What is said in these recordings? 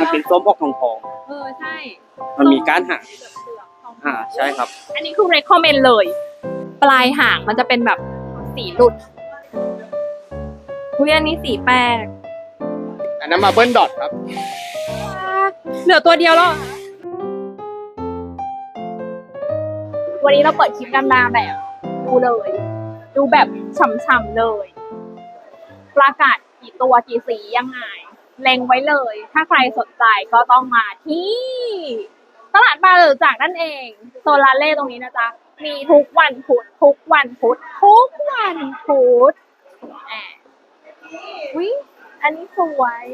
มันเป็นส้มออกทองทองเออใช่ๆมันมีก้านหางเปลือกๆทองๆอ่าใช่ครับ อันนี้คือ recommend เลย ปลายหางมันจะเป็นแบบสีหลุดอุ้ยอันนี้สีแปลกอันนั้นมาเบิลดอทครับ เหลือตัวเดียวแล้วเหรอวันนี้เราเปิดคลิปกันมาแบบ ดูเลย ดูแบบฉ่ำๆเลย ประกาศกี่ตัวกี่สียังไง เล็งไว้เลย ถ้าใครสนใจก็ต้องมาที่ตลาดบาหรือจากนั่นเองโซลาเล่ตรงนี้นะจ๊ะ มีทุกวันพุธทุกวันพุธทุกวันพุธแอบวิอันนี้สวย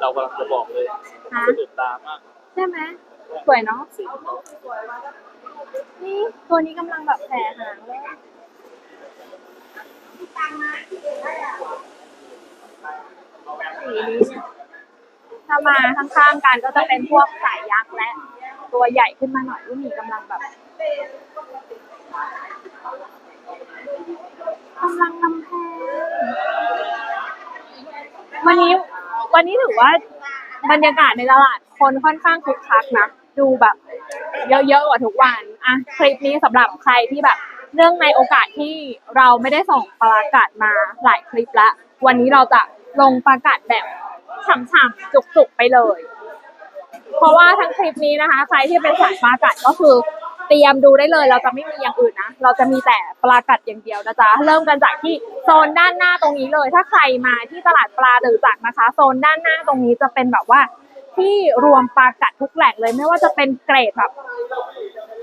เรากำลังจะบอกเลยฮะสะดุดตามากใช่ไหมสวยเนาะนี่ตัวนี้กำลังแบบแผ่หางเลย สีนี้เนี่ยถ้ามาข้างๆกันก็จะเป็นพวกสายยักษ์และ ตัวใหญ่ขึ้นมาหน่อยลูกหมีกำลังแบบกำลังนำแพงวันนี้วันนี้ถือว่าบรรยากาศในตลาดคนค่อนข้างคึกคักนะดูแบบ เยอะๆกว่าทุกวันอะคลิปนี้สำหรับใครที่แบบเรื่องในโอกาสที่เราไม่ได้ส่งประกาศมาหลายคลิปแล้ววันนี้เราจะ ลงประกาศแบบฉ่ำๆจุกๆไปเลย เพราะว่าทั้งคลิปนี้นะคะ ใครที่เป็นสายประกาศก็คือเตรียมดูได้เลย เราจะไม่มีอย่างอื่นนะ เราจะมีแต่ปลากัดอย่างเดียวนะจ๊ะ เริ่มกันจากที่โซนด้านหน้าตรงนี้เลย ถ้าใครมาที่ตลาดปลาเดือจักนะคะ โซนด้านหน้าตรงนี้จะเป็นแบบว่าที่รวมปลากัดทุกแหล่งเลยไม่ว่าจะเป็นเกรดแบบ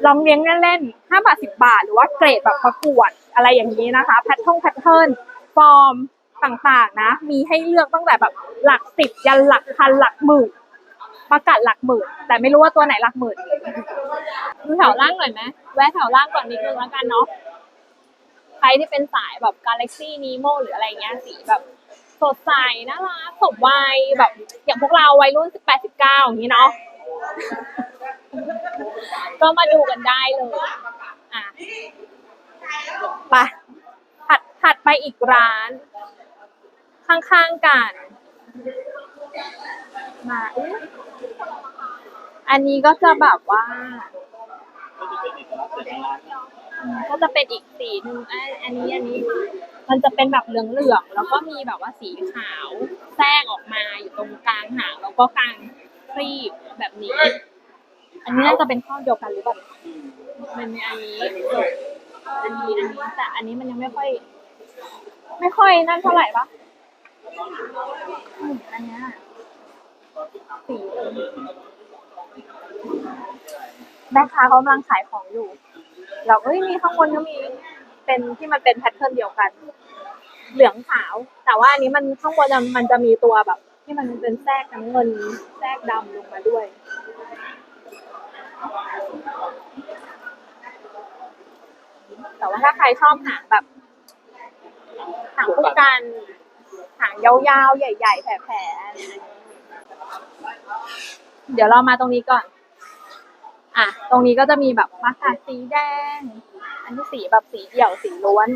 ลองเลี้ยงเล่นๆห้าบาทสิบาท หรือว่าเกรดแบบประกวดอะไรอย่างนี้นะคะ แพทเทิร์นแพทเทิร์นฟอร์ม ต่างๆนะ มีให้เลือกตั้งแต่แบบหลักสิบยันหลักพันหลักหมื่นประกาศหลักหมื่น แต่ไม่รู้ว่าตัวไหนหลักหมื่นดูแถวล่างหน่อยไหมแวะแถวล่างก่อนนิดนึงแล้วกันเนาะใครที่เป็นสายแบบ Galaxy Nemo หรืออะไรเงี้ยสีแบบสดใสน่ารักสมวัยแบบ อย่างพวกเราวัยรุ่นสิบแปดสิบเก้าอย่างนี้เนาะก็มาดูกันได้เลยอะไปถัดถัดไปอีกร้าน ข้างๆกันมาอันนี้ก็จะแบบว่า ก็จะเป็นอีกสีหนึ่งอันอันนี้อันนี้ มันจะเป็นแบบเหลืองๆแล้วก็มีแบบว่าสีขาวแทรกออกมาอยู่ตรงกลางหางแล้วก็กลางครีบแบบนี้ อันนี้น่าจะเป็นข้อเดียวกันหรือเปล่ามันมีอันนี้อันนี้อันนี้แต่อันนี้มันยังไม่ค่อย ไม่ค่อยนั่นเท่าไหร่ปะ อันนี้สีแม่ค้าเขากำลังขายของอยู่ เราเอ้ยมีข้างบนก็มีเป็นที่มันเป็นแพทเทิร์นเดียวกัน เหลืองขาว แต่ว่าอันนี้มันข้างบนจะมันจะมีตัวแบบ ที่มันเป็นแทรกน้ำเงินแทรกดำลงมาด้วยแต่ว่าถ้าใครชอบหางแบบหางคู่กัน หางยาวๆ ใหญ่ ๆ แผ่ๆเดี๋ยวเรามาตรงนี้ก่อน อะ ตรงนี้ก็จะมีแบบมะขามสีแดง อันนี้สีแบบสีเดี่ยวสีล้วน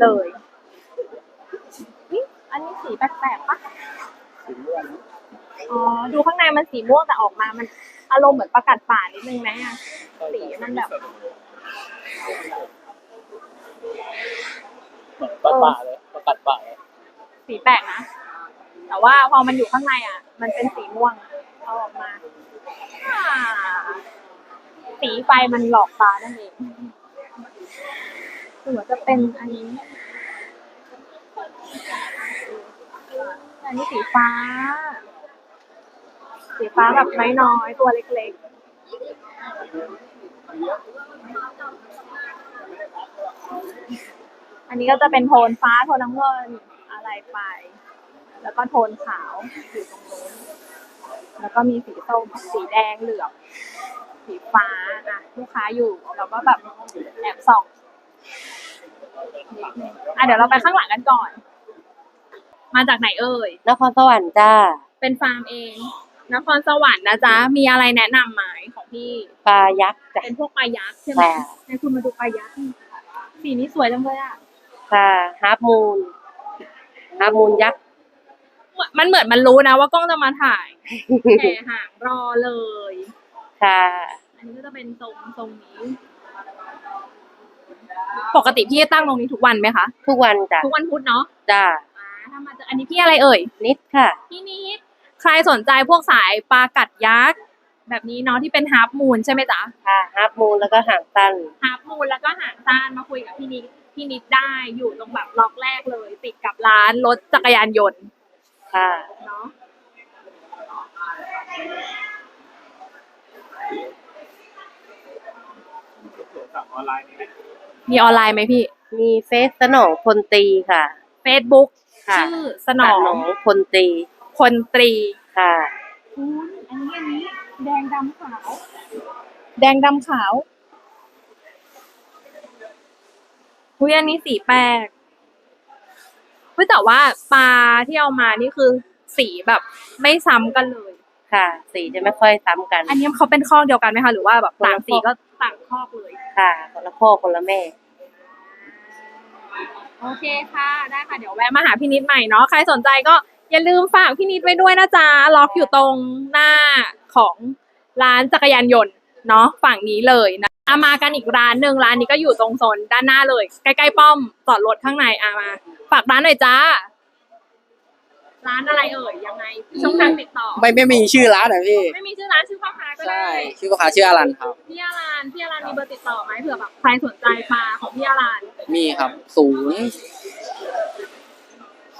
เลยอันนี้สีแปลกๆปะอ๋อ ดูข้างในมันสีม่วงแต่ออกมา มันอารมณ์เหมือนประกาศป่านิดนึงไหมอะ สีมันแบบประกาศเลยประกาศป่าเลย สีแปลกนะ แต่ว่าพอมันอยู่ข้างในอะ มันเป็นสีม่วงเอาออกมา สีไฟมันหลอกตานั่นเองหรือว่าจะเป็นอันนี้ อันนี้สีฟ้า สีฟ้าแบบน้อยๆตัวเล็กๆ อันนี้ก็จะเป็นโทนฟ้าโทนน้ำเงิน อะไรไป แล้วก็โทนขาวอยู่ตรงนู้นแล้วก็มีสีส้มสีแดงเหลืองสีฟ้าอะลูกค้าอยู่เราก็แบบแอบส่องนิดนึงอะเดี๋ยวเราไปข้างหลังกันก่อน มาจากไหนเอ่ยนครสวรรค์จ้า เป็นฟาร์มเองนครสวรรค์นะจ๊ะมีอะไรแนะนำไหมของพี่ปลายักษ์จ้ะ เป็นพวกปลายักษ์ใช่ไหมค่ะ ให้คุณมาดูปลายักษ์นี่สีนี้สวยจังเลยอะค่ะฮาร์ปมูน ฮาร์ปมูนยักษ์ มันเหมือนมันรู้นะว่ากล้องจะมาถ่ายแห่หางรอเลย ค่ะ อันนี้ก็จะเป็นทรงทรงนี้ ปกติพี่ตั้งตรงนี้ทุกวันไหมคะ ทุกวันจ้ะทุกวันพุธเนาะจ้าอ่าถ้ามาเจออันนี้พี่อะไรเอ่ย นิดค่ะ พี่นิด ใครสนใจพวกสายปลากัดยักษ์แบบนี้เนาะที่เป็นฮาร์ปมูนใช่ไหมจ๊ะ ค่ะฮาร์ปมูลแล้วก็หางสั้นฮาร์ปมูนแล้วก็หางซ่านมาคุยกับพี่นิดพี่นิดได้อยู่ตรงแบบล็อกแรกเลยติดกับ ร้านรถจักรยานยนต์ค่ะเนาะสั่งออนไลน์นี่นะมีออนไลน์ไหมพี่ มีเฟซสนองพลตรีค่ะ Facebook ค่ะชื่อสนองพลตรีคนตรีค่ะอุ๊ยอันนี้อันนี้แดงดำขาว แดงดำขาวอุ้ยอันนี้สีแปลก เฮ้ยแต่ว่าปลาที่เอามานี่คือสีแบบไม่ซ้ำกันเลย ค่ะ สีจะไม่ค่อยซ้ำกัน อันนี้เขาเป็นข้อกเดียวกันไหมคะ หรือว่าแบบคนละต่างสีข้อก็ต่างข้อกเลย ค่ะ คนละพ่อคนละแม่ โอเคค่ะ ได้ค่ะ เดี๋ยวแวะมาหาพี่นิดใหม่เนาะ ใครสนใจก็อย่าลืมฝากพี่นิดไว้ด้วยนะจ๊ะ ล็อกอยู่ตรงหน้าของร้านจักรยานยนต์ เนาะฝั่งนี้เลยนะอามากันอีกร้านหนึ่งร้านนี้ก็อยู่ตรงโซนด้านหน้าเลย ใกล้ๆป้อมจอดรถข้างในอามา ฝากร้านหน่อยจ้า ร้านอะไรเอ่ยยังไงช่องทางติดต่อ ไม่ไม่มีชื่อร้านเหรอพี่ ไม่มีชื่อร้านชื่อพ่อค้าก็ใช่ได้ชื่อลูกค้าชื่ออลันครับ พี่อารันพี่อารันมีเบอร์ติดต่อไหมเผื่อแบบใครสนใจปลาของพี่อารันมีครับศูนย์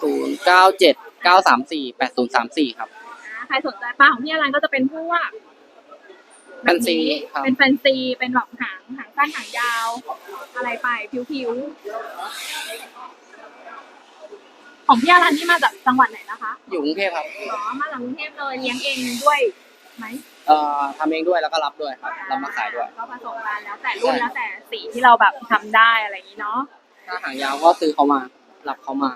ศูนย์เก้าเจ็ดเก้าสามสี่แปดศูนย์สามสี่ครับ นะใครสนใจปลาของพี่อารันก็จะเป็นพวก แฟนซีครับเป็นแฟนซีเป็นแบบหางหางสั้นหางยาว อะไรไปผิวๆของพี่อารันนี่มาจากจังหวัดไหนนะคะอยู่กรุงเทพครับอ๋อมาจากกรุงเทพเลยเลี้ยงเองด้วยไหมเอ่อทำเองด้วยแล้วก็รับด้วยครับรับมาขายด้วยก็ผสมกันแล้วแต่รุ่นแล้วแต่สีที่เราแบบทำได้อะไรอย่างนี้เนาะถ้าหางยาวก็ซื้อเขามารับเขามา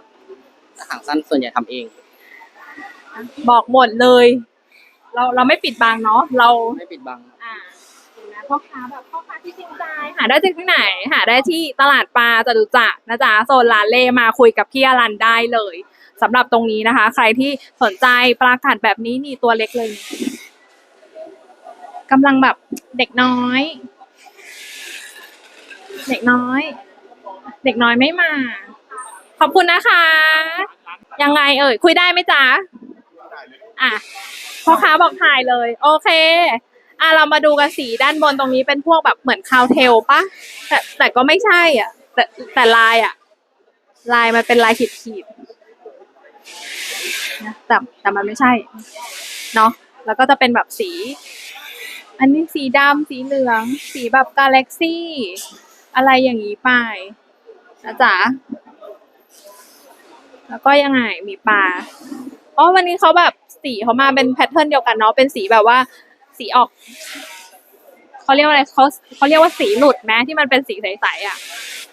ถ้าหางสั้นส่วนใหญ่ทำเอง บอกหมดเลย เราเราไม่ปิดบังเนาะเราไม่ปิดบังอ่าเห็นไหม พ่อค้าแบบพ่อค้าที่จริงใจหาได้ที่ไหน หาได้ที่ตลาดปลาจตุจักรนะจ๊ะโซนลาเล่มาคุยกับพี่อรันได้เลยสำหรับตรงนี้นะคะ ใครที่สนใจปลากัดแบบนี้นี่ตัวเล็กเลยกำลังแบบเด็กน้อย เด็กน้อย เด็กน้อยไม่มา ขอบคุณนะคะ ยังไงเอ่ยคุยได้ไหมจ๊ะอะพ่อค้าบอกถ่ายเลย โอเค อะเรามาดูกันสีด้านบนตรงนี้เป็นพวกแบบเหมือนคาวเทลปะแต่แต่ก็ไม่ใช่อะ แต่แต่ลายอะ ลายมันเป็นลายขีดขีดนะแต่แต่มันไม่ใช่ เนาะแล้วก็จะเป็นแบบสี อันนี้สีดำสีเหลือง สีแบบกาแล็กซี่ อะไรอย่างนี้ไปนะจ๊ะแล้วก็ยังไงมีปลาอ๋อวันนี้เขาแบบสีเขามาเป็นแพทเทิร์นเดียวกันเนาะเป็นสีแบบว่า สีออกเขาเรียกว่าอะไรเขาเขาเรียกว่าสีหลุดไหมที่มันเป็นสีใสๆอะ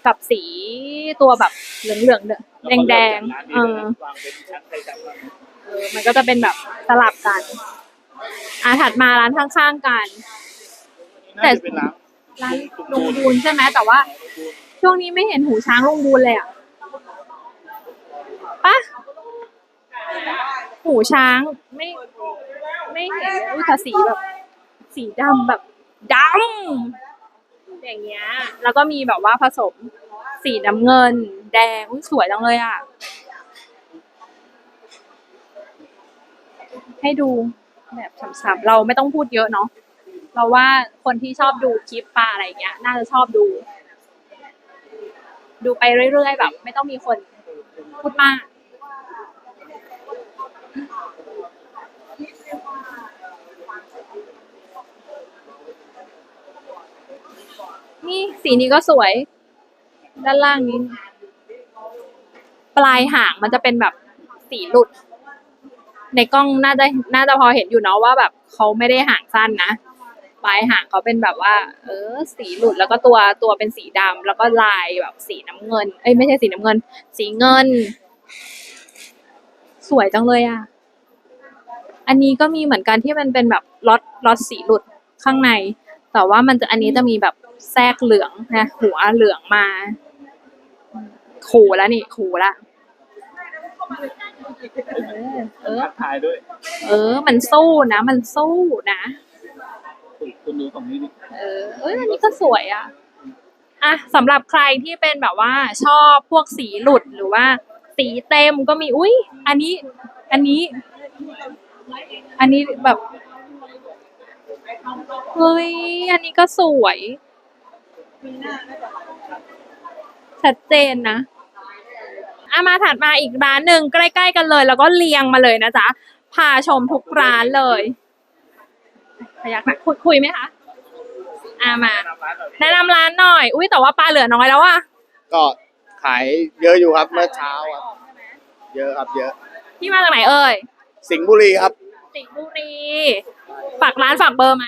กับสีตัวแบบเหลืองๆแดงๆเออเออ มันก็จะเป็นแบบสลับกัน อะถัดมาร้านข้างๆกัน แต่น่าจะเป็นร้านร้านลุงบูนใช่ไหมแต่ว่า ช่วงนี้ไม่เห็นหูช้างลุงบูนเลยอะปะ หูช้างไม่ไม่เห็นอุ้ยแต่สีแบบ สีดำแบบดำอย่างเงี้ย แล้วก็มีแบบว่าผสมสีน้ำเงิน แดงอุ้ยสวยจังเลยอะ ให้ดูแบบฉ่ำๆเราไม่ต้องพูดเยอะเนาะเราว่าคนที่ชอบดูคลิปปลาอะไรอย่างเงี้ย น่าจะชอบดู ดูไปเรื่อยๆแบบ ไม่ต้องมีคนพูดมาก นี่สีนี้ก็สวย ด้านล่างนี้ ปลายหางมันจะเป็นแบบสีหลุด ในกล้องน่าจะน่าจะพอเห็นอยู่เนาะว่าแบบเขาไม่ได้หางสั้นนะปลายหางเขาเป็นแบบว่า เออ สีหลุดแล้วก็ตัวตัวเป็นสีดำแล้วก็ลายแบบสีน้ำเงิน เอ้ยไม่ใช่สีน้ำเงิน สีเงิน สวยจังเลยอะ อันนี้ก็มีเหมือนกันที่มันเป็นแบบล็อตล็อตสีหลุดข้างใน แต่ว่ามันจะอันนี้จะมีแบบ แทรกเหลืองนะหัวเหลืองมา ขู่แล้วนี่ ขู่ละเออถ่ายด้วย เออ มันสู้นะ มันสู้นะ คุณดูของนี้ดิเออ เอ้ยอันนี้ก็สวยอะอะสำหรับใครที่เป็นแบบว่า ชอบพวกสีหลุดหรือว่า สีเต็มก็มี อุ้ยอันนี้ อันนี้ อันนี้แบบเฮ้ยอันนี้ก็สวย ชัดเจนนะอะมาถัดมาอีกร้านหนึ่งใกล้ ๆ กันเลย แล้วก็เรียงมาเลยนะจ๊ะพาชมทุกร้านเลยพยักหนะคุยคุยไหมคะอะมาแนะนำร้านหน่อย อุ้ยแต่ว่าปลาเหลือน้อยแล้วอะก็ขายเยอะอยู่ครับเมื่อเช้าครับ เยอะครับเยอะ พี่มาจากไหนเอ่ยสิงห์บุรีครับ สิงห์บุรีฝากร้านฝากเบอร์ไหม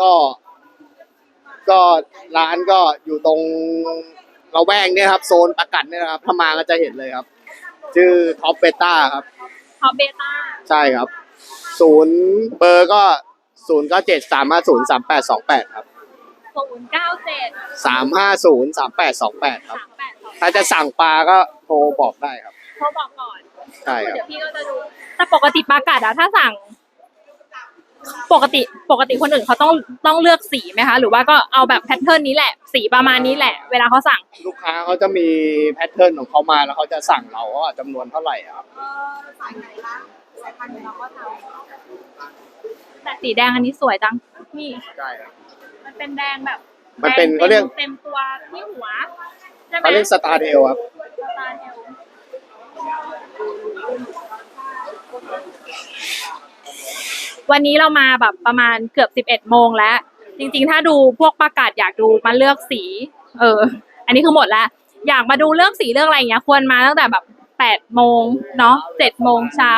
ก็ ก็ร้านก็อยู่ตรงเราแวกเนี่ยครับ โซนประกัดเนี่ยนะครับ ถ้ามาก็จะเห็นเลยครับ ชื่อท็อปเบต้าครับท็อปเบต้าใช่ครับ ศูนย์เบอร์ก็ศูนย์เก้าเจ็ดสามห้าศูนย์สามแปดสองแปดครับศูนย์เก้าเจ็ดสามห้าศูนย์สามแปดสองแปดครับ สามแปดสองถ้าจะสั่งปลาก็โทรบอกได้ครับ โทรบอกก่อน ใช่ครับ เดี๋ยวพี่ก็จะดู แต่ปกติปลากัดอะถ้าสั่ง ปกติปกติคนอื่นเขาต้องต้องเลือกสีไหมคะ หรือว่าก็เอาแบบแพทเทิร์นนี้แหละสีประมาณนี้แหละ เวลาเขาสั่ง ลูกค้าเขาจะมีแพทเทิร์นของเขามาแล้วเขาจะสั่งเราว่าจำนวนเท่าไหร่อะครับแต่สีแดงอันนี้สวยจังนี่ใช่ครับ มันเป็นแดงแบบมันเป็นแดงเขาเรียก เต็มตัวที่หัวใช่ไหมเขาเรียกสตาร์เทลครับสตาร์เทลวั นนี้เรามาแบบประมาณเกือบสิบเอ็ดโมงแล้ว จริงๆ ถ้าดูพวกประกาศอยากดูมาเลือกสี เออ อันนี้คือหมดแล้ว อยากมาดูเลือกสีเลือกอะไรอย่างเงี้ย ควรมาตั้งแต่แบบแปดโมงเนาะเจ็ดโมงเช้า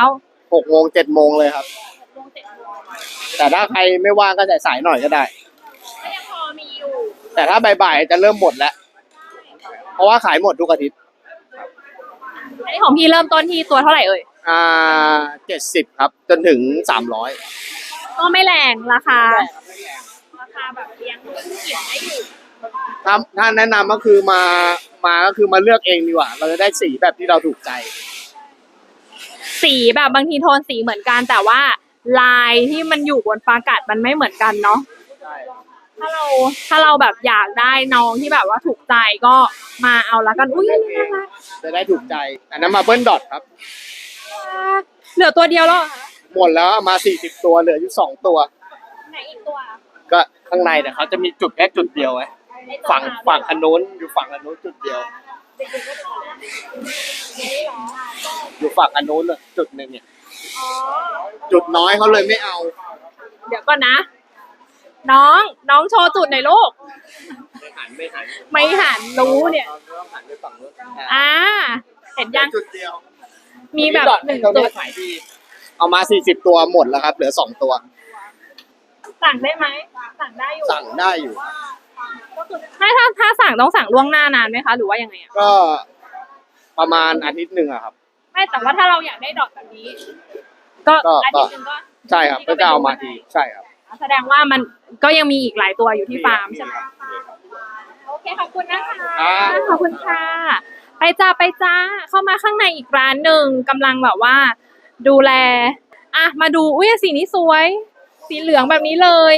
หกโมงเจ็ดโมงเลยครับ แต่ถ้าใครไม่ว่างก็สายๆหน่อยก็ได้ ก็ยังพอมีอยู่แต่ถ้าบ่ายๆจะเริ่มหมดแล้ว เพราะว่าขายหมดทุกอาทิตย์ อันนี้ของพี่เริ่มต้นที่ตัวเท่าไหร่เอ่ย อ่าเจ็ดสิบครับ จนถึงสามร้อยก็ไม่แรงราคา ราคาแบบเลี้ยงเขียนได้อยู่ถ้าถ้าแนะนำก็คือมามาก็คือมาเลือกเองดีกว่า เราจะได้สีแบบที่เราถูกใจ สีแบบบางทีโทนสีเหมือนกันแต่ว่าลายที่มันอยู่บนฟ้ากัดมันไม่เหมือนกันเนาะถ้าเราถ้าเราแบบอยากได้น้องที่แบบว่าถูกใจก็มาเอาละกันอุ้ยนี่น่ารักจะได้ถูกใจ อันนั้นมาเบิ้ลดอทครับ เหลือตัวเดียวแล้วเหรอคะหมดแล้วมาสี่สิบตัวเหลืออยู่สองตัว ไหนอีกตัวก็ข้างในแต่ยเขาจะมีจุดแค่จุดเดียวไว้ไอ้ตัวฝั่งขาวฝั่งคันโน้นอยู่ฝั่งคันโน้นจุดเดียว อยู่ฝั่งคันโน้นเลยจุดหนึ่งเนี่ยอ๋อ จุดน้อยเขาเลยไม่เอา เดี๋ยวก่อนนะ น้องน้องโชว์จุดหน่อยลูก ไม่หันไม่หันไม่หันรู้เนี่ย ต้องหันไปฝั่งนู้นอ่าเห็นยังจุดเดียว มีแบบหนึ่งตัวจุนี้ดขายดี เอามาสี่สิบตัวหมดแล้วครับ เหลือสองตัว สั่งได้ไหมสั่งได้อยู่สั่งได้อยู่ก็คือถ้าถ้าถ้าสั่งต้องสั่งล่วงหน้านานไหมคะ หรือว่ายังไงอะก็ประมาณอาทิตย์หนึ่งอะครับ ไม่แต่ว่าถ้าเราอยากได้ดอกแบบนี้ ก็ก็อาทิตย์หนึงก็ใช่ครับก็จะเอามาทีใช่ครับ แสดงว่ามันก็ยังมีอีกหลายตัวอยู่ที่ฟาร์มใช่ไหมโอเคขอบคุณนะคะ ครับ ขอบคุณค่ะ ไปจ้าไปจ้าเข้ามาข้างในอีกร้านหนึ่งกำลังแบบว่า ดูแล อะมาดูอุ้ยสีนี้สวย สีเหลืองแบบนี้เลย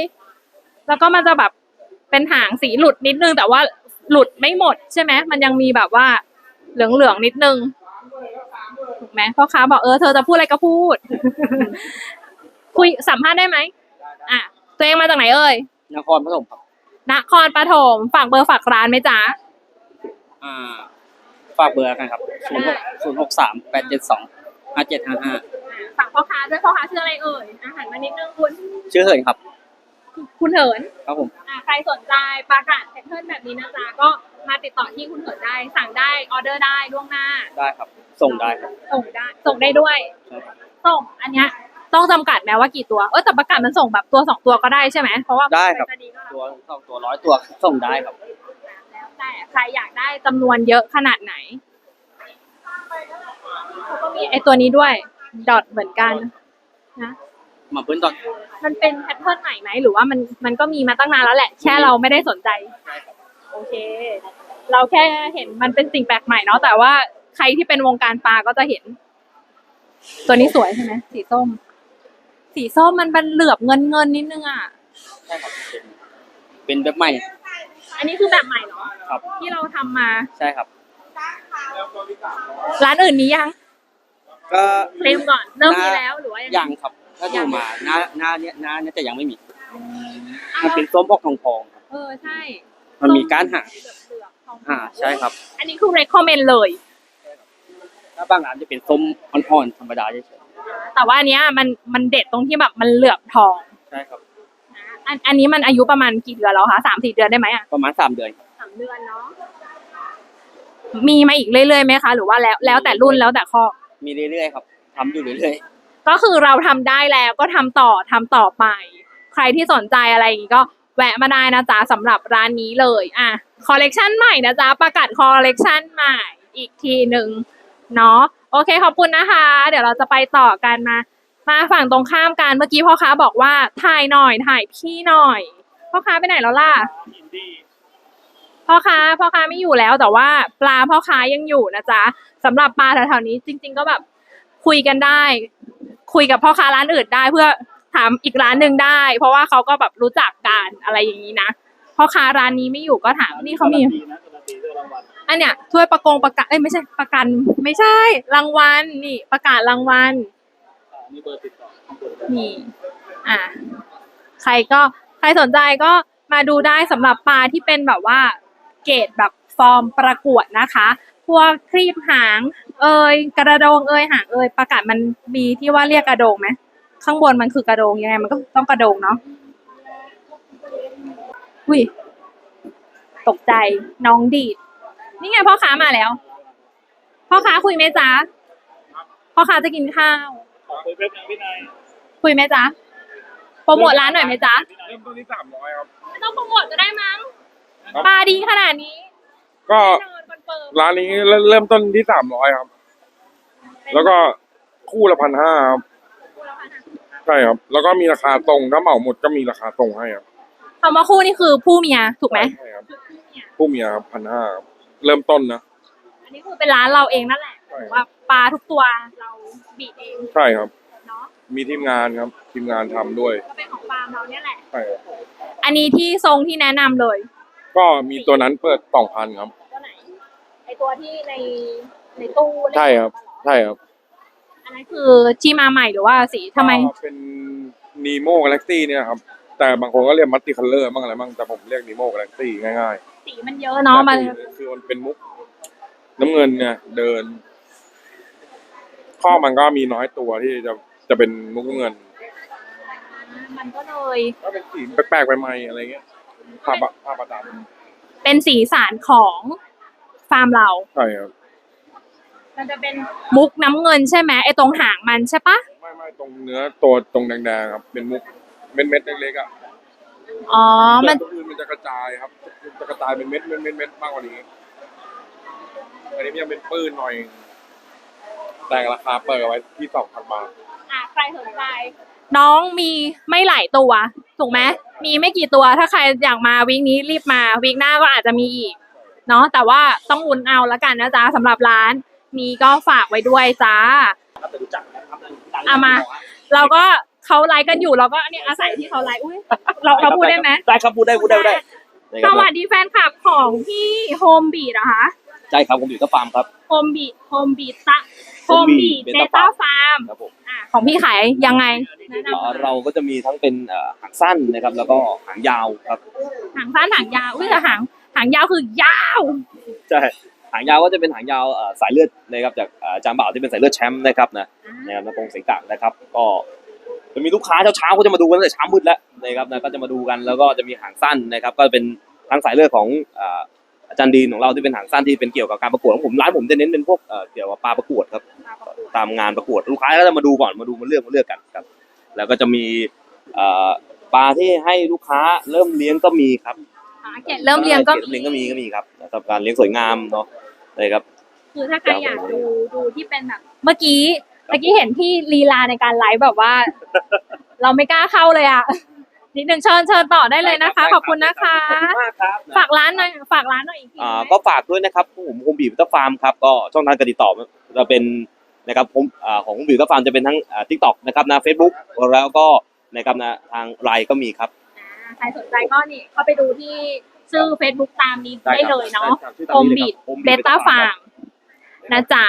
แล้วก็มันจะแบบเป็นหางสีหลุดนิดนึง แต่ว่าหลุดไม่หมดใช่ไหมมันยังมีแบบว่าเหลืองเหลืองๆนิดนึงถูกไหมพ่อค้าบอกเออเธอจะพูดอะไรก็พูด คุยสัมภาษณ์ได้ไหมอะตัวเองมาจากไหนเอ่ยนครปฐมครับนครปฐมฝากเบอร์ฝากร้านไหมจ๊ะอ่า ฝากเบอร์กันครับศูนย์หกศูนย์หกสามแปดเจ็ดสองห้าเจ็ดห้าห้าฝากพ่อค้าด้วยพ่อค้าชื่ออะไรเอ่ยอาหารมานิดนึงคุณ ชื่อเหินครับ คุณเหิน ครับผมอ่าใครสนใจประกาศแพทเทิร์นแบบนี้นะจ๊ะก็มาติดต่อที่คุณเหินได้ สั่งได้ออเดอร์ได้ล่วงหน้า ได้ครับ ส่งได้ครับ ส่งได้ ส่งได้ด้วยใช่ครับส่ง อันเนี้ยต้องจำกัดแม้ว่ากี่ตัว เออแต่ประกาศมันส่งแบบตัวสองตัวก็ได้ใช่ไหมเพราะว่าได้ครับปสนีย์ก็รับตัวสองตัวร้อยตัวส่งได้ครับแล้วแต่ ใครอยากได้จำนวนเยอะขนาดไหนเขาก็มีไอตัวนี้ด้วย ดอทเหมือนกันนะมาเบิ้ลดอทมันเป็นแพทเทิร์นใหม่ไหมหรือว่ามันมันก็มีมาตั้งนานแล้วแหละ แค่เราไม่ได้สนใจ โอเค เราแค่เห็นมันเป็นสิ่งแปลกใหม่เนาะแต่ว่าใครที่เป็นวงการปลาก็จะเห็น ตัวนี้สวยใช่ไหมสีส้ม สีส้มมันเป็นเหลือบเงินเงินนิดนึงอะใช่ครับเป็นเป็นแบบใหม่ อันนี้คือแบบใหม่เหรอครับ ที่เราทำมา ใช่ครับ ร้านอื่นมียังก็เคลมก่อน เริ่มมีแล้วหรือว่ายังยังครับ ถ้าดูมาหน้าหน้าเนี้ยหน้าเนี้ยจะยังไม่มีมันเป็นส้มพวกทองทองๆครับเออใช่มันมีการหาเหลือบๆทองๆอ่าใช่ครับ อันนี้คือ recommend เลย ถ้าบางร้านจะเป็นส้มอ่อนๆธรรมดาเฉยแต่ว่าอันเนี้ยมันมันเด็ดตรงที่แบบมันเหลือบทอง ๆใช่ครับนะ อันอันนี้มันอายุประมาณกี่เดือนแล้วคะสามสี่เดือนได้ไหมอะประมาณสามเดือนครับสามเดือนเนาะมีมาอีกเรื่อยๆไหมคะ หรือว่าแล้วแล้วแต่รุ่นแล้วแต่ข้อ มีเรื่อยๆครับทำอยู่เรื่อยก็คือเราทำได้แล้วก็ทำต่อทำต่อไป ใครที่สนใจอะไรอย่างงี้ก็แวะมาได้นะจ๊ะสำหรับร้านนี้เลยอะคอลเลกชันใหม่นะจ๊ะประกาศคอลเลกชันใหม่อีกทีหนึ่งเนาะโอเคขอบคุณนะคะ เดี๋ยวเราจะไปต่อกันมา มาฝั่งตรงข้ามกันเมื่อกี้พ่อค้าบอกว่าถ่ายหน่อยถ่ายพี่หน่อย พ่อค้าไปไหนแล้วล่ะพ่อค้าพ่อค้าไม่อยู่แล้วแต่ว่าปลาพ่อค้ายังอยู่นะจ๊ะสำหรับปลาแถวๆนี้จริง ๆ ก็แบบคุยกันได้ คุยกับพ่อค้าร้านอื่นได้เพื่อถามอีกร้านหนึ่งได้ เพราะว่าเขาก็แบบรู้จักกันอะไรอย่างนี้นะพ่อค้าร้านนี้ไม่อยู่ก็ถามนี่เขามีอันเนี้ยถ้วยประกงประกาศเอ้ยไม่ใช่ประกัน ไม่ใช่ รางวัลนี่ประกาศรางวัล มีเบอร์ติดต่อนี่อะใครก็ใครสนใจก็มาดูได้สำหรับปลาที่เป็นแบบว่าเกรดแบบฟอร์มประกวดนะคะ พวกครีบหาง เอ่ยกระโดงเอ่ยหางเอ่ยประกาศมันมีที่ว่าเรียกกระโดงไหมข้างบนมันคือกระโดงยังไงมันก็ต้องกระโดงเนาะอุ้ยตกใจน้องดีด นี่ไงพ่อค้ามาแล้ว พ่อค้าคุยไหมจ๊ะพ่อค้าจะกินข้าว คุยเว็บหนึ่งพี่นายคุยไหมจ๊ะโปรโมทร้านหน่อยไหมจ๊ะเริ่มต้นที่สามร้อยครับ ไม่ต้องโปรโมทก็ได้มั้งครับ ปลาดีขนาดนี้ก็แน่นอนคอนเฟิร์มร้านนี้เริ่มต้นที่สามร้อยครับ แล้วก็คู่ละพันห้าครับ ใช่ครับ แล้วก็มีราคาตรงถ้าเหมาหมดก็มีราคาตรงให้ครับคำว่าคู่นี่คือผู้เมียถูกไหมใช่ครับคู่เมียครับพันห้าเริ่มต้นนะ อันนี้คือเป็นร้านเราเองนั่นแหละ ใช่ว่าปลาทุกตัวเราบีบเองใช่ครับ เนาะมีทีมงานครับ ทีมงานทำด้วยก็เป็นของฟาร์มเราเนี่ยแหละ ใช่ครับอันนี้ที่ทรงที่แนะนำเลย ก็มีตัวนั้นเปิดสองพันครับ ตัวไหนไอตัวที่ในในตู้ในใช่ครับ ใช่ครับอันนั้นคือที่มาใหม่หรือว่าสีทำไม ก็เป็นนีโมกาแล็กซี่เนี่ยครับ แต่บางคนก็เรียกมัลติคัลเลอร์บ้างอะไรบ้างแต่ผมเรียกนีโมกาแล็กซี่ง่ายสีมันเยอะเนาะมันๆคือมันเป็นมุก น้ำเงินเนี่ยเดิน ข้อมันก็มีน้อยตัวที่จะจะเป็นมุกน้ำเงิน มันก็เลยก็เป็นสีแปลกๆใหม่ๆอะไรเงี้ยผ้าบะผ้าประดับเป็นสีสันของฟาร์มเรา ใช่ครับมันจะเป็นมุกน้ำเงินใช่ไหมไอตรงหางมันใช่ปะไม่ไม่ตรงเนื้อตัวตรงแดงๆครับ เป็นมุกเม็ดเม็ดๆเล็กๆอะอ๋อมันตัวอื่นมันจะกระจายครับจะกระจายเป็นเม็ดเม็ดเม็ดเม็ดมากกว่านี้อันนี้มันยังเป็นปื้นหน่อย แต่ราคาเปิดเอาไว้ที่สองพันบาทอะใครสนใจน้องมีไม่หลายตัว ถูกไหมมีไม่กี่ตัวถ้าใครอยากมาวีคนี้รีบมาวีคหน้าก็อาจจะมีอีก เนาะแต่ว่าต้องอุ่นเอาละกันนะจ๊ะสำหรับร้าน นี้ก็ฝากไว้ด้วยจ้าเอามา เราก็เขาไลฟ์กันอยู่เราก็เนี่ยอาศัยที่เขาไลฟ์อุ้ยเราเราพูดได้ไหมได้ครับพูดได้พูดได้พูดได้ได้สครับวัสดีแฟนคลับของพี่โฮมบีดอะคะ ใช่ครับผมอยู่กับฟาร์มครับโฮมบีดโฮมบีดตะโฮ ม Home บีด Beat เบ Beta ต้า Farm ฟาร์มครับผมอะของพี่ขายยังไงแนะนเอ่อเราก็จะมีทั้งเป็นเอ่อหางสั้นนะครับ แล้วก็หางยาวครับำหางสั้นหางยาวอุ้ยแต่หางหางยาวคือยาว ใช่ หางยาวก็จะเป็นหางยาวเอ่อสายเลือดนะครับจากเอ่อจางบ่าวที่เป็นสายเลือดแชมป์นะครับนะนะครับนพงศ์สิงห์กะนะครับ ก็จะมีลูกค้าเช้าๆก็จะมาดูกันตั้งแต่เช้ามืดแล้วนะครับนะก็จะมาดูกันแล้วก็จะมีหางสั้นนะครับ ก็เป็นทั้งสายเลือดของเอ่อ อาจารย์ดีนของเราที่เป็นหางสั้นที่เป็นเกี่ยวกับการประกวดของผมร้านผมจะเน้นเป็นพวกเอ่อเกี่ยวกับปลาประกวดครับตามงานประกวดลูกค้าก็จะมาดูก่อนมาดูมาเลือกมาเลือกกันครับ แล้วก็จะมีเอ่อปลาที่ให้ลูกค้าเริ่มเลี้ยงก็มีครับหาเกตเริ่มเรียงก็เลี้ยงก็มีก็มีครับสำหรับการเลี้ยงสวยงามเนาะนะครับ คือถ้าใครอยากดูดูที่เป็นแบบ เมื่อกี้เมื่อกี้เห็นพี่ลีลาในการไลฟ์แบบว่า เราไม่กล้าเข้าเลยอะ นิดหนึ่งเชิญเชิญต่อได้เลยนะคะ ขอบคุณนะคะมากครับฝากร้านหน่อยฝากร้านหน่อยอีกทีอ่าไหมก็ฝากด้วยนะครับผมโฮมบีบิตฟาร์มครับก็ช่องทางการติดต่อจะเป็นนะครับผมอ่าของบิวกับฟาร์มจะเป็นทั้งทิกตอกนะครับนะเฟซบุ๊กแล้วก็นะครับนะทางไลน์ก็มีครับอ่าใครสนใจก็นี่เข้าไปดูที่ชื่อ Facebook ตามนี้ได้เลยเนาะใช่ครับชื่โอมตาบินี้ดลยครับเบต้าฟาร์มนะจ๊ะ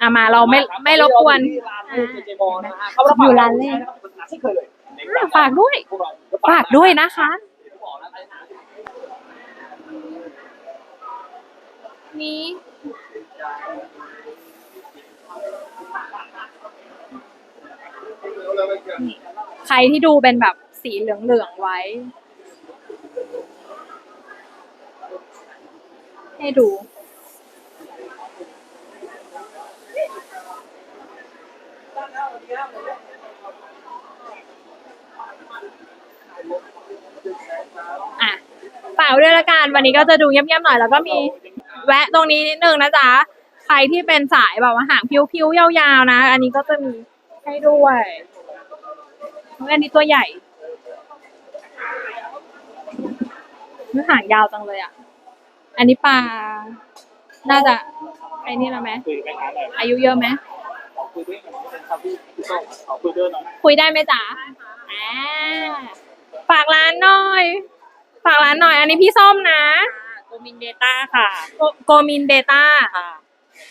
อามาเราไม่ไม่รบกวนอยู่ร้านเลขอ่า ฝากด้วย ฝากด้วยนะคะ นี่ใครที่ดูเป็นแบบสีเหลืองๆไว้ ให้ดู อะฝากด้วยละกันวันนี้ก็จะดูเงียบๆหน่อยแล้วก็มีแวะตรงนี้นิดนึงนะจ๊ะใครที่เป็นสายแบบว่าหางพิ้วๆยาวๆนะ อันนี้ก็จะมีให้ด้วยอันนี้ตัวใหญ่มันหางยาวจังเลยอะ อันนี้ปลา น่าจะไอ้นี่แล้วไหมอายุเยอะไหมคุยได้ไหมจ๊ะอ่า ฝากร้านหน่อย ฝากร้านหน่อย อันนี้พี่ส้มนะโกมินเบต้าค่ะโกโกมินเบต้าค่ะ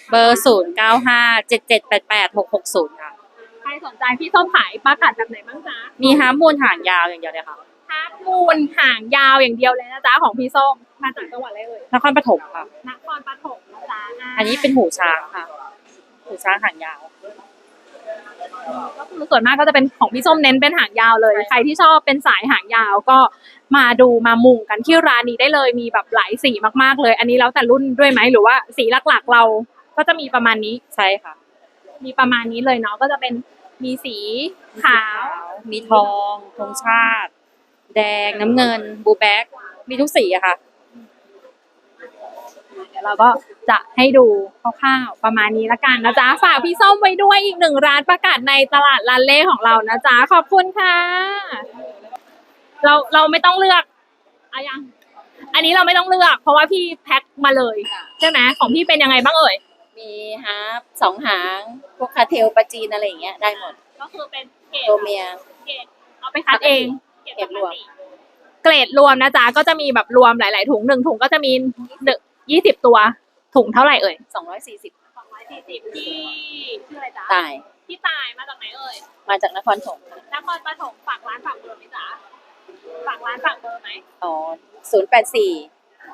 เบอร์ศูนย์เก้าห้าเจ็ดเจ็ดแปดแปดหกหกศูนย์ค่ะ ใครสนใจพี่ส้มขายปลากัดแบบไหนบ้างจ๊ะ มีฮาร์มูลหางยาวอย่างเดียวเลยค่ะฮาร์ดมูนหางยาวอย่างเดียวเลยนะจ๊ะของพี่ส้ม มาจากจังหวัดอะไรเอ่ย นครปฐมค่ะ นครปฐมนะจ๊ะาอันนี้เป็นหูช้างค่ะ หูช้างหางยาว ก็คือส่วนมากก็จะเป็นของพี่ส้มเน้นเป็นหางยาวเลย ใครที่ชอบเป็นสายหางยาวก็มาดูมามุงกันที่ร้านนี้ได้เลยมีแบบหลายสีมากๆเลย อันนี้แล้วแต่รุ่นด้วยไหมหรือว่าสีหลักๆเราก็จะมีประมาณนี้ ใช่ค่ะ มีประมาณนี้เลยเนาะก็จะเป็นมีสีขาว มีทองธงชาติ แดงน้ำเงินบลูแบ็กมีทุกสีอะค่ะ เดี๋ยวเราก็จะให้ดูคร่าวๆประมาณนี้ละกันนะจ๊ะฝากพี่ส้มไว้ด้วยอีกหนึ่งร้านประกาศในตลาดลานเล่ของเรานะจ๊ะขอบคุณค่ะ เราเราไม่ต้องเลือกอะยังอันนี้เราไม่ต้องเลือก เพราะว่าพี่แพ็คมาเลยใช่ไหมของพี่เป็นยังไงบ้างเอ่ยมีฮาร์ปสองหางพวกคาเทลปลาจีนอะไรอย่างเงี้ยได้หมด ก็คือเป็นเกรดตัวเมียเกรดเอาไปคัดเองเกรดรวมเกรดรวมนะจ๊ะก็จะมีแบบรวมหลาย ๆ ถุงหนึ่งถุงก็จะมีหนึ่ง ยี่สิบตัวถุงเท่าไหร่เอ่ยสองร้อยสี่สิบสองร้อยสี่สิบที่ชื่ออะไรจ๊ะตาย พี่ตายมาจากไหนเอ่ยมาจากนครถมค่ะนครปฐมฝากร้านฝากเบอร์ไหมจ๊ะฝากร้านฝากเบอร์ไหมอ๋อศูนย์แปดสี่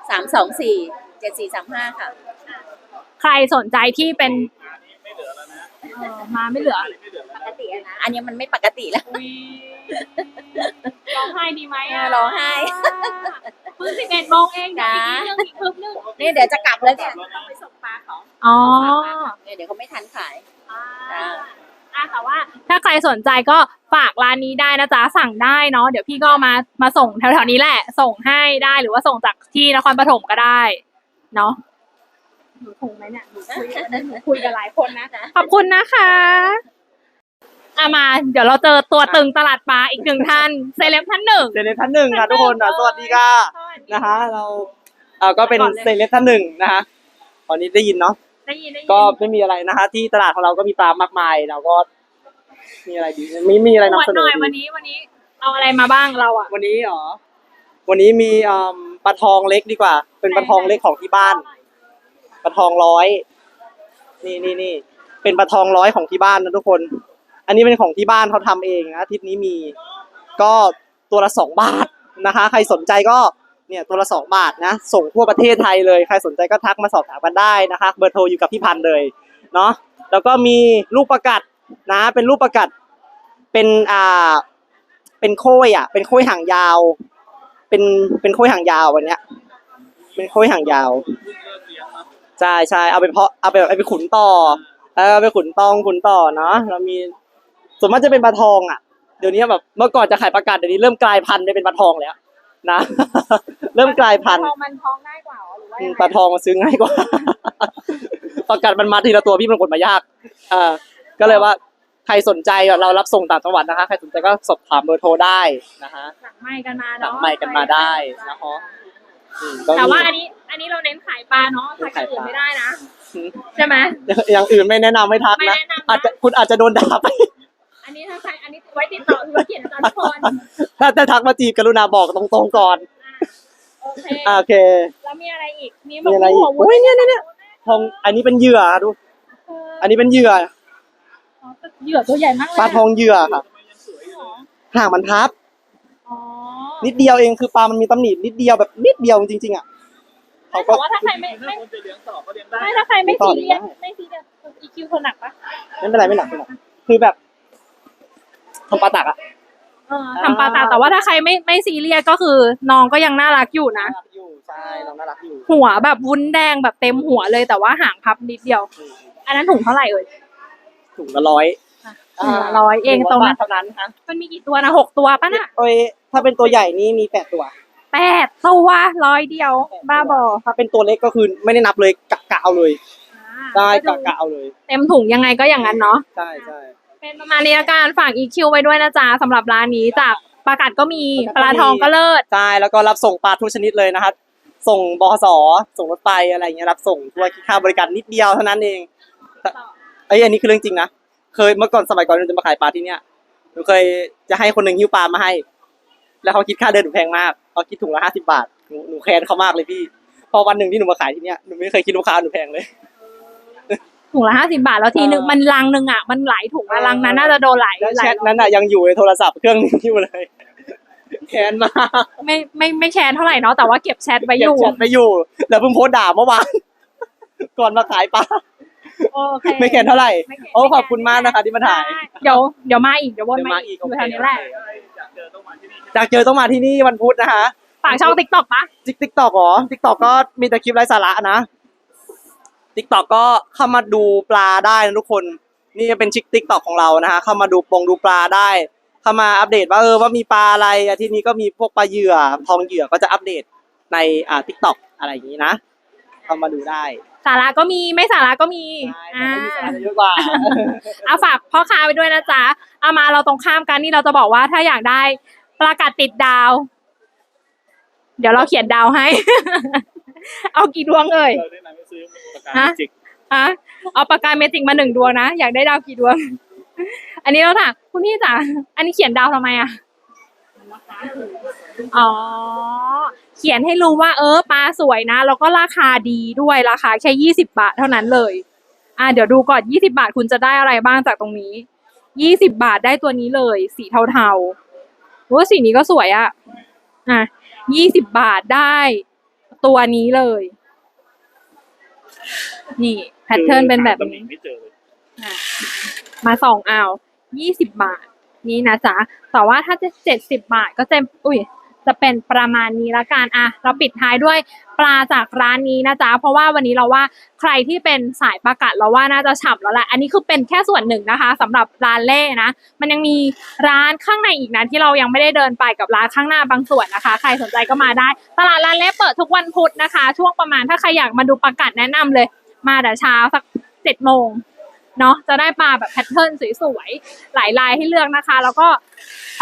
สามสองสี่เจ็ดสี่สามห้าค่ะ ใครสนใจที่เป็นเอ อมาไม่เหลือปกติอะนะ อันนี้มันไม่ปกติแล้ว อุ๊ยร้องไห้ดีไหมะเออร้องไห้เพิ่งสิบเอ็ดโมงเองเดี๋ยวจ้าอีกนิดนึงอีกครึ่งนึงนี่เดี๋ยวจะกลับแล้วเนี่ยต้องไปส่งปลาเขาอ๋อเนี่ยเดี๋ยวเขาไม่ทันขาย อ่าจ้า อะแต่ว่าถ้าใครสนใจก็ฝากร้านนี้ได้นะจ๊ะสั่งได้เนาะเดี๋ยวพี่ก็มามาส่งแถวๆนี้แหละ ส่งให้ได้หรือว่าส่งจากที่นครปฐมก็ได้ เนาะ หนูถูกไหมเนี่ยหนูคุยหนูคุยกับหลายคนนะขอบคุณนะคะอามา เดี๋ยวเราเจอตัวตึงตลาดปลาอีกหนึ่งท่านเซเลบท่านหนึ่งเซเลบท่านหนึ่งค่ะทุกคนอะสวัสดีค่ะสวัสดีนะคะ เราเอ่อก็เป็นก่อนเลยเซเลบท่านหนึ่งนะคะตอนนี้ได้ยินเนาะได้ยินได้ยินก็ไม่มีอะไรนะคะ ที่ตลาดของเราก็มีปลามากมายเราก็มีอะไรดีมีมีอะไรหนำวดเสหนน่ออยวันดีนี้วันนี้เอาอะไรมาบ้างเราอะวันนี้เหรอวันนี้มีเอ่อปลาทองเล็กดีกว่า เป็นปลาทองเล็กของที่บ้าน ปลาทองร้อย นี่นี่นี่เป็นปลาทองร้อยของที่บ้านนะทุกคน อันนี้เป็นของที่บ้านเขาทำเองนะอาทิตย์นี้มี ก็ตัวละสองบาทนะคะ ใครสนใจก็เนี่ยตัวละสองบาทนะ ส่งทั่วประเทศไทยเลยใครสนใจก็ทักมาสอบถามกันได้นะคะ เบอร์โทรอยู่กับพี่พันธ์เลยเนาะแล้วก็มีลูกประกัดนะ เป็นลูกประกัดเป็นอ่าเป็นโค้ยอะ เป็นโค้ยหางยาว เป็นเป็นโค้ยหางยาววันเนี้ยเป็นโค้ยหางยาว ใช่ใช่เอาไปเพาะเอาไปเอาไปขุนต่อเออเอาไปขุนตองขุนต่อเนาะเรามีส่วนมากจะเป็นปลาทองอะเดี๋ยวนี้แบบเมื่อก่อนจะขายประกาศเดี๋ยวนี้เริ่มกลายพันธุ์ไปเป็นปลาทองแล้ว นะ เริ่มกลายพันธุ์ทองมันท้องง่ายกว่าเหรอหรือว่าอืยัมงไงปลาทองมาซื้อง่ายกว่า ประกาศมันมาทีละตัวพี่มันกดมายากอ่าก็เลยว่าใครสนใจอะเรารับส่งต่างจังหวัดนะคะใครสนใจก็สอบถามเบอร์โทรได้นะคะ หลังไมค์กันมาหลัเนาะงไมค์กันมาได้นะคะ อืมก็มีแต่ว่าอันนี้อันนี้เราเน้นขายปลาเนาะเน้ขายนอขายปลาย่างอื่นไม่ได้นะ ใช่ไหม อย่างอื่นไม่แนะนำให้ทักไม่นะแนะนำนะ อาจจะคุณอาจจะโดนด่าไป อันนี้ถ้าใครอันนี้ไว้ติดต่อธุรกิจนะจ๊ะทุกคนถ้าจะทักมาจีบกรุณาบอกตรงๆก่อนโอเคอ่าโอเค แล้วมีอะไรอีกมีมีอะไรอีกหัววุ้โอ้ยเนี่ยเนี่ยเนี่ย ทองอันนี้เป็นเหยื่อดู อันนี้เป็นเหยื่อเหยื่อตัวใหญ่มากเลยปลาทองเหยื่อค่ะห่างมันทับอ๋อ นิดเดียวเองคือปลามันมีตำหนินิดเดียวแบบนิดเดียวจริงๆอะเขาก็แต่ว่าถ้าใครไม่ไม่ไม่ถ้าใครไม่ซีเรียสไม่ซีเรียส EQ คนหนักปะไม่เป็นไรไม่หนักไม่หนักคือแบบทำปลาตักอะเออทำปลาตาแต่ว่าถ้าใครไม่ไม่ซีเรียสก็คือน้องก็ยังน่ารักอยู่นะน่ารักอยู่ใช่น้องน่ารักอยู่หัวแบบวุ้นแดงแบบเต็มหัวเลยแต่ว่าหางพับนิดเดียว อันนั้นถุงเท่าไหร่เอ่ยถุงละร้อยถุงละร้อยเองตรงนั้นเท่านั้นฮะมันมีกี่ตัวนะหกตัวป่ะน่ะโอ้ย ถ้าเป็นตัวใหญ่นี่มีแปดตัวแปดตัวร้อยเดียว บ้าบอถ้าเป็นตัวเล็กก็คือไม่ได้นับเลยกะกะเอาเลย ได้กะกะเอาเลย เต็มถุงยังไงก็อย่างนั้นเนาะใช่ใช่เป็นประมาณนี้ละกันฝาก EQ ไว้ด้วยนะจ๊ะสำหรับร้านนี้จากปลากัดก็มีปลาทองก็เลิศใช่แล้วก็รับส่งปลาทุกชนิดเลยนะครับส่งบขสส่งรถไฟอะไรเงี้ยรับส่งด้วยคิดค่าบริการนิดเดียวเท่านั้นเองแต่ไอ้ยอันนี้คือเรื่องจริงนะเคยเมื่อก่อนสมัยก่อนหนูจะมาขายปลาที่เนี้ยหนูเคยจะให้คนหนึ่งหิ้วปลามาให้ แล้วเขาคิดค่าเดินหนูแพงมากเขาคิดถุงละห้าสิบาทหนูหนูแค้นเขามากเลยพี่ พอวันหนึ่งที่หนูมาขายที่เนี้ยหนูไม่เคยคิดลูกค้าหนูแพงเลย ถุงละห้าสิบาทแล้วทีนึงเออมันลังหนึ่งอะมันหลายถุงอะลังนั้นน่าจะโดนหลายแล้วหลาแชยทนั้นอะยังอยู่ในโทรศัพท์เครื่องนึงอยู่เลย แค้นมากไม่ไม่ไม่แชร์เท่าไหร่เนาะแต่ว่าเก็บแชทไว้อเก็บยู่แชทไปอยู่ แล้วเพิ่งโพสต์ด่าเมื่อวานก่อนมาขายปลาโอเคไม่แค้นเท่าไหร่ ไม่แค้นโอ้ขอบคุณมากนะคะที่มาถ่าย ได้เดี๋ยวเดี๋ยวมาอีกเดี๋ยววนเดี๋ยวมามาอีอีกกอยู่แถวนี้แหละ จากเจอต้องมาที่นี่วันพุธนะคะฝากช่องติ๊กต็อกปะติ๊กติ๊กตอกหรอติ๊กตอกก็มีแต่คลิปไร้สาระนะติ๊กตอกก็เข้ามาดูปลาได้นะทุกคน นี่จะเป็นชิคติ๊กตอกของเรานะคะเข้ามาดูปงดูปลาได้ เข้ามาอัปเดตว่าเออว่ามีปลาอะไรอาทิตย์นี้ก็มีพวกปลาเหยื่อทองเหยื่อก็จะอัปเดตในอ่าติ๊กตอกอะไรอย่างนี้นะเข้ามาดูได้ สาระก็มีไม่สาระก็มีใช่อ่าแต่ไม่มีสาระเยอะกว่าเอาฝากพ่อค้าไปด้วยนะจ๊ะเอามาเราตรงข้ามกันนี่เราจะบอกว่าถ้าอยากได้ ประกาศติดดาว เดี๋ยวเราเขียนดาวให้ เอากี่ดวงเอ่ยฮะฮะเอาปากกาเมจิกมาหนึ่งดวงนะ อยากได้ดาวกี่ดวง อันนี้เราถามคุณพี่จ๋าอันนี้เขียนดาวทำไมอะ อ๋อ เขียนให้รู้ว่าเออปลาสวยนะ แล้วก็ราคาดีด้วยราคาแค่ยี่สิบาทเท่านั้นเลย อ่าเดี๋ยวดูก่อนยี่สิบาทคุณจะได้อะไรบ้างจากตรงนี้ยี่สิบาทได้ตัวนี้เลย สีเทาๆ ว่าสีนี้ก็สวยอะอะยี่สิบาทได้ ตัวนี้เลย นี่แพทเทิร์นเป็นแบบนี้อะมาส่องเอายี่สิบบาท นี่นะจ๊ะแต่ว่าถ้าจะเจ็ดสิบบาทก็จะ อุ้ย จะเป็นประมาณนี้ละกันอะเราปิดท้ายด้วยปลาจากร้านนี้นะจ๊ะเพราะว่าวันนี้เราว่าใครที่เป็นสายปลากัดเราว่าน่าจะฉ่ำแล้วแหละอันนี้คือเป็นแค่ส่วนหนึ่งนะคะสำหรับร้านเล่นะ มันยังมีร้านข้างในอีกนะที่เรายังไม่ได้เดินไปกับร้านข้างหน้าบางส่วนนะคะ ใครสนใจก็มาได้ ตลาดร้านเล่เปิดทุกวันพุธนะคะ ช่วงประมาณถ้าใครอยากมาดูปลากัดแนะนำเลย มาแต่เช้าสักเจ็ดโมง เนาะจะได้ปลาแบบแพทเทิร์นสวยๆหลายลายให้เลือกนะคะ แล้วก็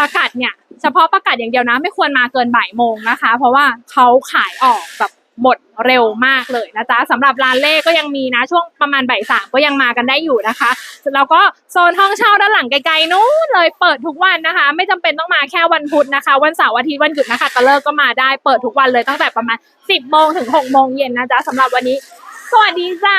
ประกาศเนี่ยเฉพาะประกาศอย่างเดียวนะ ไม่ควรมาเกินบ่ายโมงนะคะ เพราะว่าเขาขายออกแบบหมดเร็วมากเลยนะจ๊ะสำหรับร้านเล่ก็ยังมีนะ ช่วงประมาณบ่ายสามก็ยังมากันได้อยู่นะคะ แล้วก็โซนห้องเช่าด้านหลังไกลๆนู้นเลยเปิดทุกวันนะคะ ไม่จำเป็นต้องมาแค่วันพุธนะคะ วันเสาร์อาทิตย์วันหยุดนะคะตะเลิกก็มาได้เปิดทุกวันเลยตั้งแต่ประมาณ 10โมงถึง6โมงเย็นนะจ๊ะสำหรับวันนี้ สวัสดีจ้า